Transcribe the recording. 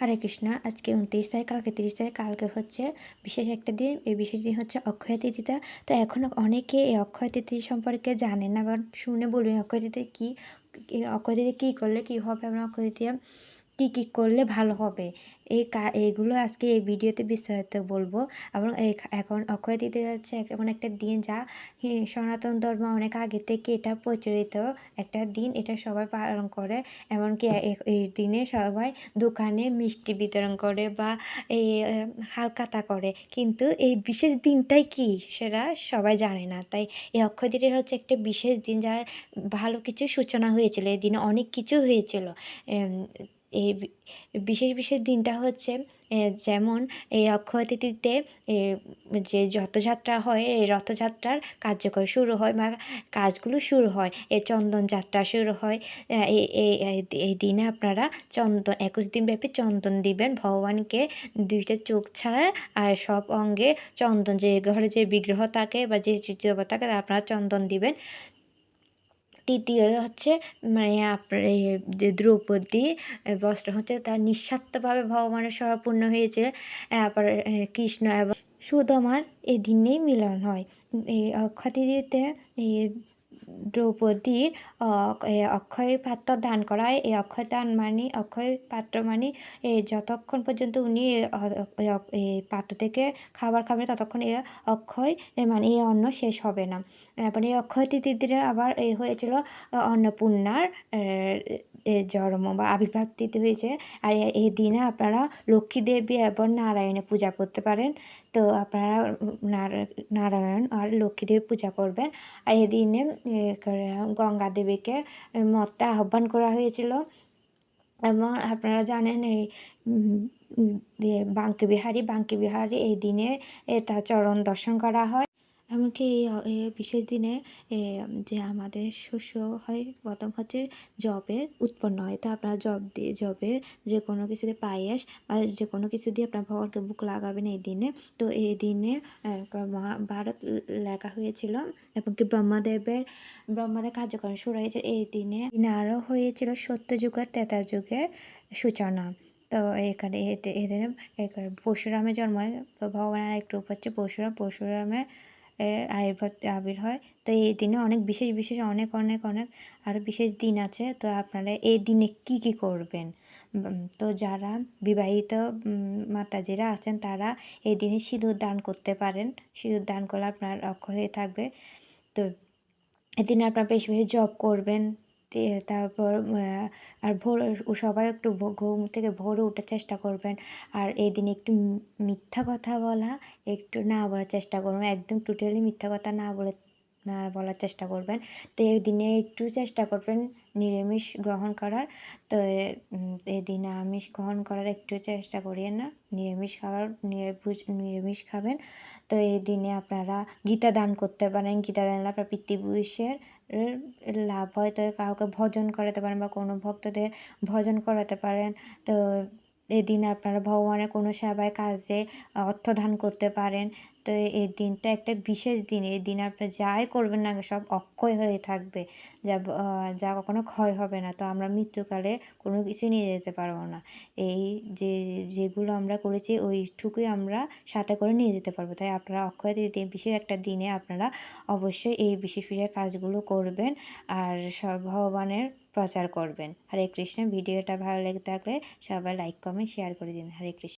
হরে কৃষ্ণ। আজকে উনত্রিশ তারিখ কালকে তিরিশ তারিখ কালকে হচ্ছে বিশেষ একটা দিন। এই বিশেষ দিন হচ্ছে অক্ষয় তিথিটা তো এখনও অনেকে এই অক্ষয় তিথি সম্পর্কে জানে না বা শুনে বলবে, অক্ষয় তিথি কী অক্ষয় তিথি কী করলে কী হবে? আমরা অক্ষয় তৃতীয়া কী কী করলে ভালো হবে? এই এইগুলো আজকে এই ভিডিওতে বিস্তারিত বলব। এবং এখন অক্ষয় তৃতীয়া হচ্ছে এমন একটা দিন যা সনাতন ধর্ম অনেক আগে থেকে এটা প্রচলিত একটা দিন। এটা সবাই পালন করে। এমনকি এই দিনে সবাই দোকানে মিষ্টি বিতরণ করে বা এই আহ, হালখাতা করে। কিন্তু এই বিশেষ দিনটাই কি সেটা সবাই জানে না। তাই এই অক্ষয় তৃতীয়া হচ্ছে একটা বিশেষ দিন যা ভালো কিছু সূচনা হয়েছিল। এই দিনে অনেক কিছু হয়েছিল। এই বিশেষ বিশেষ দিনটা হচ্ছে যেমন এই অক্ষয় তিথিতে যে রথযাত্রা হয়, এই রথযাত্রার কার্যকর শুরু হয় বা কাজগুলো শুরু হয়। এই চন্দন যাত্রা শুরু হয়। এই এই দিনে আপনারা চন্দন, একুশ দিন ব্যাপী চন্দন দিবেন। ভগবানকে দুইটা চোখ ছাড়া আর সব অঙ্গে চন্দন, যে ঘরে যে বিগ্রহ থাকে বা যে দেবতা থাকে আপনারা চন্দন দিবেন। তৃতীয় হচ্ছে মানে আপনার যে দ্রৌপদী বস্ত্র হচ্ছে তার নিঃস্বার্থভাবে ভগবানের সর্বপূর্ণ হয়েছে, আবার কৃষ্ণ এবং সুদমার এই দিনেই মিলন হয়। এই অক্ষয় এই দ্রৌপদীর এ অক্ষয় পাত্র দান করা হয় এই অক্ষয় দান মানে অক্ষয় পাত্র মানে যতক্ষণ পর্যন্ত উনি এ এ পাত্র থেকে খাবার খাবেন ততক্ষণ এ অক্ষয় এ মানে এই অন্ন শেষ হবে না। তারপরে এই অক্ষয় তৃতীয় দিনে আবার এই হয়েছিল অন্নপূর্ণার জন্ম বা আবির্ভাব তিথি হয়েছে। আর এ- এই দিনে আপনারা লক্ষ্মী দেবী এবং নারায়ণের পূজা করতে পারেন। তো আপনারা নারায়ণ আর লক্ষ্মী দেবীর পূজা করবেন। আর এই দিনে এ, গঙ্গা দেবীকে মর্তে আহ্বান করা হয়েছিল। এবং আপনারা জানেন এই বাঙ্কি বিহারী বাঙ্কি বিহারী এই দিনে তার চরণ দর্শন করা হয়। এমনকি এই বিশেষ দিনে যে আমাদের শস্য হয়, প্রথম হচ্ছে জবের উৎপন্ন হয়। তো আপনারা জব দিয়ে জবের যে কোনো কিছুতে পায়েস বা যে কোনো কিছু দিয়ে আপনার ভগবানকে বুক লাগাবেন এই দিনে। তো এই দিনে মহাভারত লেখা হয়েছিল এবং কি ব্রহ্মদেবের ব্রহ্মদেব কার্যক্রম শুরু হয়েছে এই দিনে। আরও হয়েছিল সত্যযুগ আর ত্রেতা যুগের সূচনা। তো এখানে এতে এখানে পরশুরামের জন্ম হয়। ভগবানের একটু হচ্ছে পরশুরাম। পরশুরামের আবির্ভাব, আবির হয়। তো এই দিনে অনেক বিশেষ বিশেষ, অনেক অনেক অনেক আরও বিশেষ দিন আছে। তো আপনারা এই দিনে কি কি করবেন? তো যারা বিবাহিত মাতাজিরা আছেন, তারা এই দিনে সিঁদুর দান করতে পারেন। সিঁদুর দান করলে আপনার অক্ষয় হয়ে থাকবে। তো এদিন আপনার বেশি বেশি জব করবেন। তারপর আর ভোর সবাই একটু ঘুম থেকে ভোরে ওঠার চেষ্টা করবেন। আর এই দিনে একটু মিথ্যা কথা বলা, একটু না বলার চেষ্টা করবেন। একদম টোটালি মিথ্যা কথা না বলে, না বলার চেষ্টা করবেন। তো এই দিনে একটু চেষ্টা করবেন নিরামিষ গ্রহণ করার। তো এই দিনে আমিষ গ্রহণ করার একটু চেষ্টা করিয়েন না, নিরামিষ খাবার, নিরামিষ নিরামিষ খাবেন। তো এই দিনে আপনারা গীতা দান করতে পারেন। গীতা দান আপনার পিতৃপুরুষের লাভ হয়। তো কাউকে ভজন করাতে পারেন বা কোনো ভক্তদের ভজন করাতে পারেন। তো এদিন আপনারা ভগবানের কোনো সেবায় কাজে অর্থ দান করতে পারেন। তো এই দিনটা একটা বিশেষ দিন। এই দিন আপনি যাই করবেন না সব অক্ষয় হয়ে থাকবে। যা যা কখনো ক্ষয় হবে না। তো আমরা মৃত্যুকালে কোনো কিছু নিয়ে যেতে পারব না। এই যে, যেগুলো আমরা করেছি, ওইটুকুই আমরা সাথে করে নিয়ে যেতে পারব। তাই আপনারা অক্ষয় তৃতীয়া বিশেষ একটা দিনে আপনারা অবশ্যই এই বিশেষ বিশেষ কাজগুলো করবেন আর সব ভগবানের প্রচার করবেন। হরে কৃষ্ণ। ভিডিওটা ভালো লেগে থাকলে সবাই লাইক, কমেন্ট, শেয়ার করে দিন। হরে কৃষ্ণ।